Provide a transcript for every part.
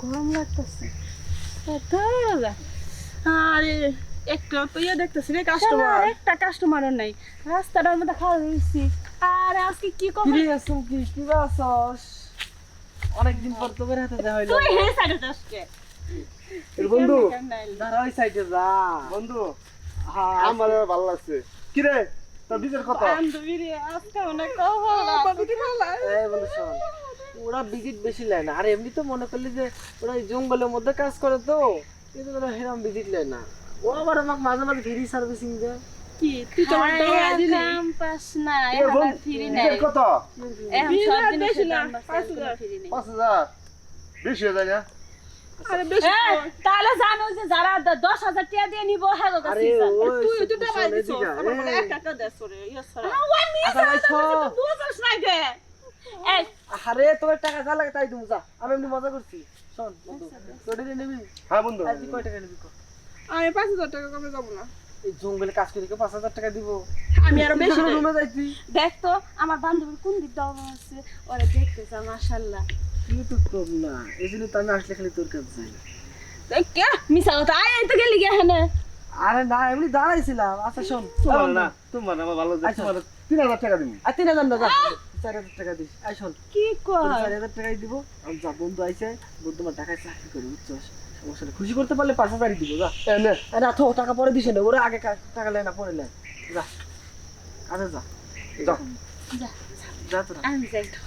গরম লাগতেছে। আরে একটা তো ইয়ে দেখতেছি রে কাস্টমার একটা কাস্টমারও নাই। রাস্তাটার মধ্যে খাওয়া হয়েছি আর আজকে কি কবে? কিরে আসুন কি কি বাসস অনেকদিন পর তো বের হাতে দেখা হইল তুই হে সাইডে যাসকে বন্ধু দাঁড়া ওই সাইডে যা। বন্ধু হ্যাঁ আমার ভালো লাগছে। কিরে তোর বিজের কথা বান্ধবী রে আজকে অনেক কহল এই বন্ধু শোন। ওরা ভিজিট বেশি নেয় না। আর এমনি তো মনে করলি যে ওরা জঙ্গলের মধ্যে কাজ করে তো কিন্তু ওরা হেরাম ভিজিট নেয় না। ও আবার আমাকে মাঝে মাঝে ফ্রি সার্ভিসিং দেয়। কি? তুই তো কাম পাস না এখন? নাই। কত? এখন সব দাম বেশি হয়ে যায় না? এই, তাহলে জানো যে যারা দশ হাজার টাকা দিয়ে নিবো হ্যাঁ তুই দিছ আমার টাকা রে ইয়ে আরে তোমার টাকা যা লাগে তাই তুমি যা। আমি এমনি মজা করছি। শোন বন্ধু তোর নিবি? হ্যাঁ বন্ধু। আর কয় টাকা নিবি আমি পাঁচ হাজার টাকা কমে যাব না? এই জঙ্গলে কাজ করে পাঁচ হাজার টাকা দিব। আমি আরও বেশি রুমে যাইছি দেখ তো আমার বান্ধবীর কোন দিক দেওয়া আছে ওরা দেখতেছে মাশাল্লাহ তুই তো তোর না। এই জন্য তো আমি আসলে খালি তোর কাছে যাই। কে মিছা কথা। আয় আয় তো গেলি গে হ্যাঁ আরে না এমনি দাঁড়াইছিলাম। আচ্ছা শোন। তোমার না তোমার আমার ভালো আচ্ছা। তোমার তিন হাজার টাকা দিবি। আর তিন হাজার না যা। চার হাজার টাকা দিস। আই শোন কি কর? চার হাজার টাকাই দিব আমি যা বন্ধু আইছে বন্ধু আমার টাকায় চাকরি করে বুঝছস? সমস্যা খুশি করতে পারলে পাঁচ হাজারই দিব যা। আরে না। থো টাকা পরে দিস না ওরা আগে টাকা লেয় না পরে লেয় যা। আচ্ছা যা। যা। যা। যা তোরা। আমি যাই তো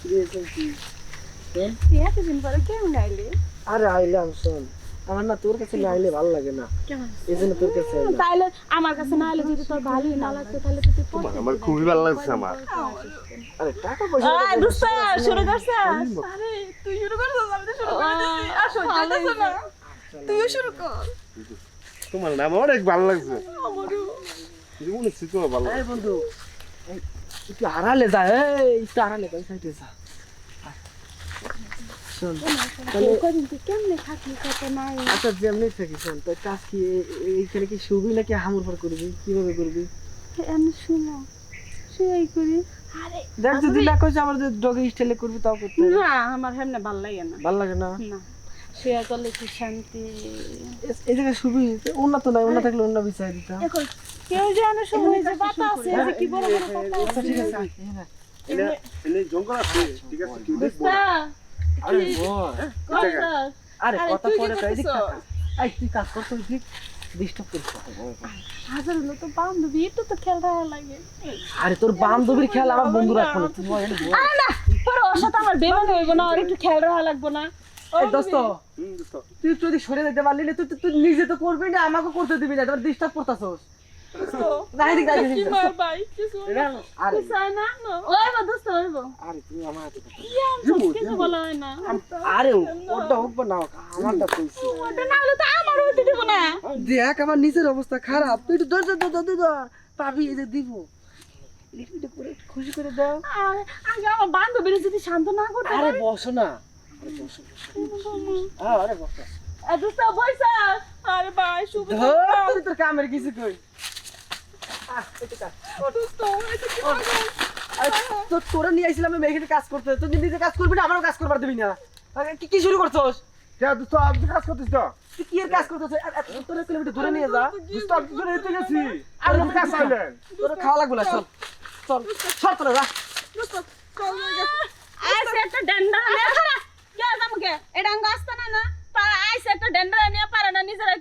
কি রে, শোন কি? শোন, তুই এতদিন পরে কেমন আইলি আরে আইলাম শোন। আমার না তোর কাছে না আইলে ভালো লাগে না। কেমন? এই জন্য তোর কাছে তাহলে আমার কাছে না এলে যদি তোর ভালোই না লাগতো তাহলে তো তুই তোমার আমার খুবই ভালো লাগছে আমার। আরে টাকা পয়সা আয় দোস্ত শুরু করছিস আরে তুই শুরু করছিস আমি তো শুরু করে দিছি আর সহ্য হইতেছে না। তুই শুরু কর। তোমার নাম অনেক ভালো লাগছে। জীবনে তোমার ভালো এই বন্ধু একটু হারালে যা এই একটু হারালে যা সাইডে যা। শোন আচ্ছা যেমনি থাকি শোন তোর কাজ কি এইখানে কি শুবি নাকি হামুর পর করবি কীভাবে করবি আমি শুনো শুয়াই করি দেখ যদি না করছে আমার যদি ডগে স্টাইলে করবি তাও করতে না আমার হেমনে ভালো লাগে না ভালো লাগে না না শুয়া করলে কি শান্তি এই জায়গায় শুবি উন্নত নাই উন্নত থাকলে অন্য বিচার দিতাম এখন কেউ যে আনে সময় যে বাতা আছে যে কি বড় বড় পাতা আচ্ছা ঠিক আছে জঙ্গল আছে ঠিক আছে। আরে বল। আরে কথা পরে তাই দিক আই তুই কাজ করতে ডিস্টার্ব করিস হাজার হলো তো বান্ধবী একটু তো খেয়াল রাখা লাগে। আরে তোর বান্ধবীর খেয়াল আমার বন্ধু রাখব না তুই বল, বল। আরে না পরে ওর সাথে আমার বেমান হইব না আর একটু খেয়াল রাখা লাগবো না। এই দোস্ত হুম, দোস্ত। তুই যদি সরে যেতে পারলি না তুই তুই- তুই নিজে তো করবি না আমাকে করতে দিবি না তোর ডিস্টার্ব করতাছস। দেখ আমার নিজের অবস্থা খারাপ তুই পাবি এই যে দিব খুশি করে দাও আরে, আগে আমার বান্ধবীর যদি শান্ত না করতে আরে বসো না আরে বসো বসো হ্যাঁ, আরে বসো আরে ভাই শুভ তোর কামের কিছু কই আহ, একটু কাজ। দোস্ত এটা কি হবে? আরে তোর নিয়ে আমি এখানে কাজ করতে তুই নিজে কাজ করবি না আমারও কাজ করবার দিবি না কি শুরু করছস একটা ডেন্ডা এটা না পারা একটা ডেন্ডা নিয়ে না নিজেরা